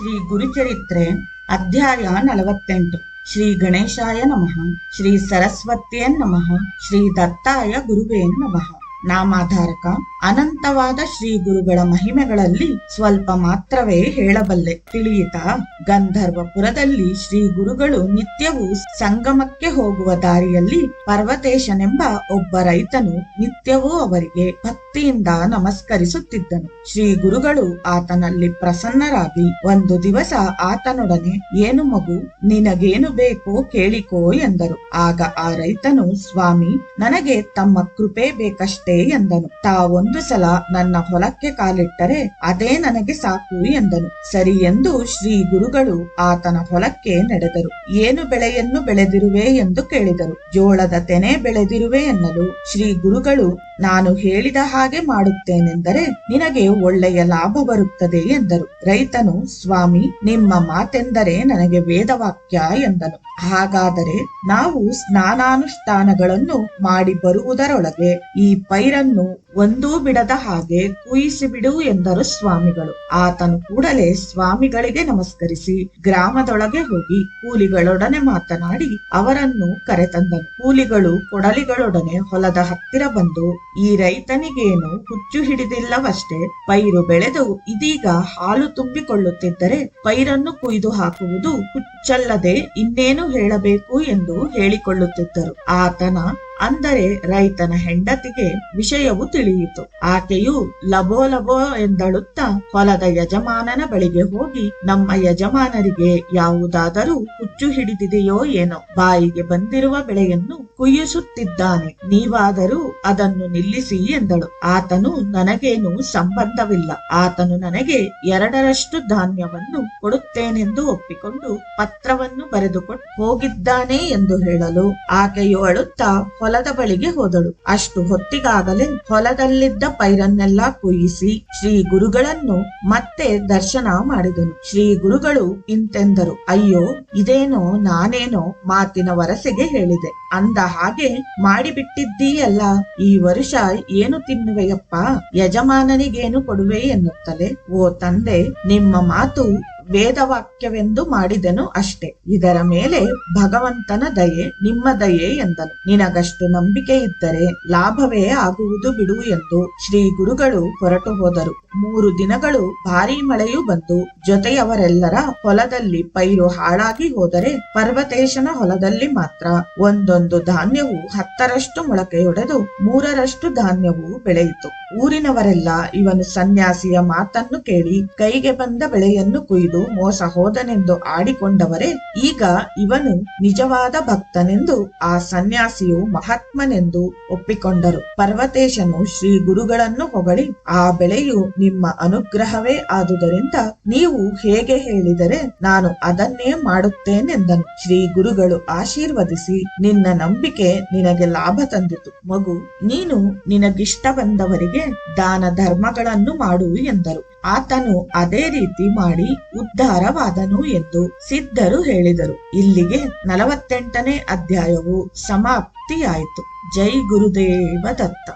ಶ್ರೀ ಗುರುಚರಿತ್ರೆ ಅಧ್ಯಾಯ ನಲವತ್ತೆಂಟು. ಶ್ರೀ ಗಣೇಶಾಯ ನಮಃ. ಶ್ರೀ ಸರಸ್ವತಿಯೇ ನಮಃ. ಶ್ರೀ ದತ್ತಾಯ ಗುರುವೇ ನಮಃ. ನಾಮಾಧಾರಕ, ಅನಂತವಾದ ಶ್ರೀ ಗುರುಗಳ ಮಹಿಮೆಗಳಲ್ಲಿ ಸ್ವಲ್ಪ ಮಾತ್ರವೇ ಹೇಳಬಲ್ಲೆ. ತಿಳಿಯಿತ, ಗಂಧರ್ವಪುರದಲ್ಲಿ ಶ್ರೀ ಗುರುಗಳು ನಿತ್ಯವೂ ಸಂಗಮಕ್ಕೆ ಹೋಗುವ ದಾರಿಯಲ್ಲಿ ಪರ್ವತೇಶನೆಂಬ ಒಬ್ಬ ರೈತನು ನಿತ್ಯವೂ ಅವರಿಗೆ ಭಕ್ತಿಯಿಂದ ನಮಸ್ಕರಿಸುತ್ತಿದ್ದನು. ಶ್ರೀ ಗುರುಗಳು ಆತನಲ್ಲಿ ಪ್ರಸನ್ನರಾಗಿ ಒಂದು ದಿವಸ ಆತನೊಡನೆ, ಏನು ಮಗು, ನಿನಗೇನು ಬೇಕೋ ಕೇಳಿಕೋ ಎಂದರು. ಆಗ ಆ ರೈತನು, ಸ್ವಾಮಿ, ನನಗೆ ತಮ್ಮ ಕೃಪೆ ಬೇಕಷ್ಟೇ. ಎಂದನು. ತಾವೊಂದು ಸಲ ನನ್ನ ಹೊಲಕ್ಕೆ ಕಾಲಿಟ್ಟರೆ ಅದೇ ನನಗೆ ಸಾಕು ಎಂದನು. ಸರಿ ಎಂದು ಶ್ರೀ ಗುರುಗಳು ಆತನ ಹೊಲಕ್ಕೆ ನಡೆದರು. ಏನು ಬೆಳೆಯನ್ನು ಬೆಳೆದಿರುವೆ ಎಂದು ಕೇಳಿದರು. ಜೋಳದ ತೆನೆ ಬೆಳೆದಿರುವೆ ಎನ್ನಲು ಶ್ರೀ ಗುರುಗಳು, ನಾನು ಹೇಳಿದ ಹಾಗೆ ಮಾಡುತ್ತೇನೆಂದರೆ ನಿನಗೆ ಒಳ್ಳೆಯ ಲಾಭ ಬರುತ್ತದೆ ಎಂದರು. ರೈತನು, ಸ್ವಾಮಿ, ನಿಮ್ಮ ಮಾತೆಂದರೆ ನನಗೆ ವೇದವಾಕ್ಯ ಎಂದನು. ಹಾಗಾದರೆ ನಾವು ಸ್ನಾನಾನುಷ್ಠಾನಗಳನ್ನು ಮಾಡಿ ಬರುವುದರೊಳಗೆ ಈ ಪೈರನ್ನು ಒಂದೂ ಬಿಡದ ಹಾಗೆ ಕುಯಿಸಿಬಿಡು ಎಂದರು ಸ್ವಾಮಿಗಳು. ಆತನು ಕೂಡಲೇ ಸ್ವಾಮಿಗಳಿಗೆ ನಮಸ್ಕರಿಸಿ ಗ್ರಾಮದೊಳಗೆ ಹೋಗಿ ಕೂಲಿಗಳೊಡನೆ ಮಾತನಾಡಿ ಅವರನ್ನು ಕರೆತಂದನು. ಕೂಲಿಗಳು ಕೊಡಲಿಗಳೊಡನೆ ಹೊಲದ ಹತ್ತಿರ ಬಂದು, ಈ ರೈತನಿಗೇನು ಹುಚ್ಚು ಹಿಡಿದಿಲ್ಲವಷ್ಟೇ, ಪೈರು ಬೆಳೆದು ಇದೀಗ ಹಾಲು ತುಂಬಿಕೊಳ್ಳುತ್ತಿದ್ದರೆ ಪೈರನ್ನು ಕುಯ್ದು ಹಾಕುವುದು ಹುಚ್ಚಲ್ಲದೆ ಇನ್ನೇನು ಹೇಳಬೇಕು ಎಂದು ಹೇಳಿಕೊಳ್ಳುತ್ತಿದ್ದರು. ಆತನ ಅಂದರೆ ರೈತನ ಹೆಂಡತಿಗೆ ವಿಷಯವು ತಿಳಿಯಿತು. ಆಕೆಯು ಲಬೋ ಲಬೋ ಎಂದಳುತ್ತಾ ಹೊಲದ ಯಜಮಾನನ ಬಳಿಗೆ ಹೋಗಿ, ನಮ್ಮ ಯಜಮಾನರಿಗೆ ಯಾವುದಾದರೂ ಹುಚ್ಚು ಹಿಡಿದಿದೆಯೋ ಏನೋ, ಬಾಯಿಗೆ ಬಂದಿರುವ ಬೆಳೆಯನ್ನು ಕುಯ್ಯಿಸುತ್ತಿದ್ದಾನೆ. ನೀವಾದರೂ ಅದನ್ನು ನಿಲ್ಲಿಸಿ ಎಂದಳು. ಆತನು ನನಗೇನು ಸಂಬಂಧವಿಲ್ಲ. ಆತನು ನನಗೆ ಎರಡರಷ್ಟು ಧಾನ್ಯವನ್ನು ಕೊಡುತ್ತೇನೆಂದು ಒಪ್ಪಿಕೊಂಡು ಪತ್ರವನ್ನು ಬರೆದುಕೊಟ್ಟು ಹೋಗಿದ್ದಾನೆ ಎಂದು ಹೇಳಲು ಆಕೆಯು ಅಳುತ್ತಾ ಹೊಲದ ಬಳಿಗೆ ಹೋದಳು. ಅಷ್ಟು ಹೊತ್ತಿಗಾಗಲೇ ಹೊಲದಲ್ಲಿದ್ದ ಪೈರನ್ನೆಲ್ಲ ಕೊಯಿಸಿ ಶ್ರೀ ಗುರುಗಳನ್ನು ಮತ್ತೆ ದರ್ಶನ ಮಾಡಿದನು. ಶ್ರೀ ಗುರುಗಳು ಇಂತೆಂದರು, ಅಯ್ಯೋ, ಇದೇನೋ ನಾನೇನೋ ಮಾತಿನ ವರಸೆಗೆ ಹೇಳಿದೆ. ಅಂದ ಹಾಗೆ ಮಾಡಿಬಿಟ್ಟಿದ್ದೀಯಲ್ಲ, ಈ ವರುಷ ಏನು ತಿನ್ನುವೆಯಪ್ಪ? ಯಜಮಾನನಿಗೇನು ಕೊಡುವೆ ಎನ್ನುತ್ತಲೇ, ಓ ತಂದೆ, ನಿಮ್ಮ ಮಾತು ವೇದವಾಕ್ಯವೆಂದು ಮಾಡಿದೆನು ಅಷ್ಟೇ. ಇದರ ಮೇಲೆ ಭಗವಂತನ ದಯೆ, ನಿಮ್ಮ ದಯೆ ಎಂದನು. ನಿನಗಷ್ಟು ನಂಬಿಕೆ ಇದ್ದರೆ ಲಾಭವೇ ಆಗುವುದು ಬಿಡು ಎಂದು ಶ್ರೀ ಗುರುಗಳು ಹೊರಟು ಹೋದರು. ಮೂರು ದಿನಗಳು ಭಾರಿ ಮಳೆಯು ಬಂದು ಜೊತೆಯವರೆಲ್ಲರ ಹೊಲದಲ್ಲಿ ಪೈರು ಹಾಳಾಗಿ ಹೋದರೆ ಪರ್ವತೇಶನ ಹೊಲದಲ್ಲಿ ಮಾತ್ರ ಒಂದೊಂದು ಧಾನ್ಯವು ಹತ್ತರಷ್ಟು ಮೊಳಕೆಯೊಡೆದು ಮೂರರಷ್ಟು ಧಾನ್ಯವು ಬೆಳೆಯಿತು. ಊರಿನವರೆಲ್ಲ ಇವನು ಸನ್ಯಾಸಿಯ ಮಾತನ್ನು ಕೇಳಿ ಕೈಗೆ ಬಂದ ಬೆಳೆಯನ್ನು ಕುಯ್ದು ಮೋಸ ಹೋದನೆಂದು ಆಡಿಕೊಂಡವರೇ, ಈಗ ಇವನು ನಿಜವಾದ ಭಕ್ತನೆಂದು ಆ ಸನ್ಯಾಸಿಯು ಮಹಾತ್ಮನೆಂದು ಒಪ್ಪಿಕೊಂಡರು. ಪರ್ವತೇಶನು ಶ್ರೀ ಗುರುಗಳನ್ನು ಹೊಗಳಿ, ಆ ಬೆಳೆಯು ನಿಮ್ಮ ಅನುಗ್ರಹವೇ ಆದುದರಿಂದ ನೀವು ಹೇಗೆ ಹೇಳಿದರೆ ನಾನು ಅದನ್ನೇ ಮಾಡುತ್ತೇನೆಂದನು. ಶ್ರೀ ಗುರುಗಳು ಆಶೀರ್ವದಿಸಿ, ನಿನ್ನ ನಂಬಿಕೆ ನಿನಗೆ ಲಾಭ ತಂದಿತು. ಮಗು, ನೀನು ನಿನಗಿಷ್ಟ ಬಂದವರಿಗೆ ದಾನ ಧರ್ಮಗಳನ್ನು ಮಾಡು ಎಂದರು. ಆತನು ಅದೇ ರೀತಿ ಮಾಡಿ ಉದ್ಧಾರವಾದನು ಎಂದು ಸಿದ್ಧರು ಹೇಳಿದರು. ಇಲ್ಲಿಗೆ ನಲವತ್ತೆಂಟನೇ ಅಧ್ಯಾಯವು ಸಮಾಪ್ತಿಯಾಯಿತು. ಜೈ ಗುರುದೇವ ದತ್ತ.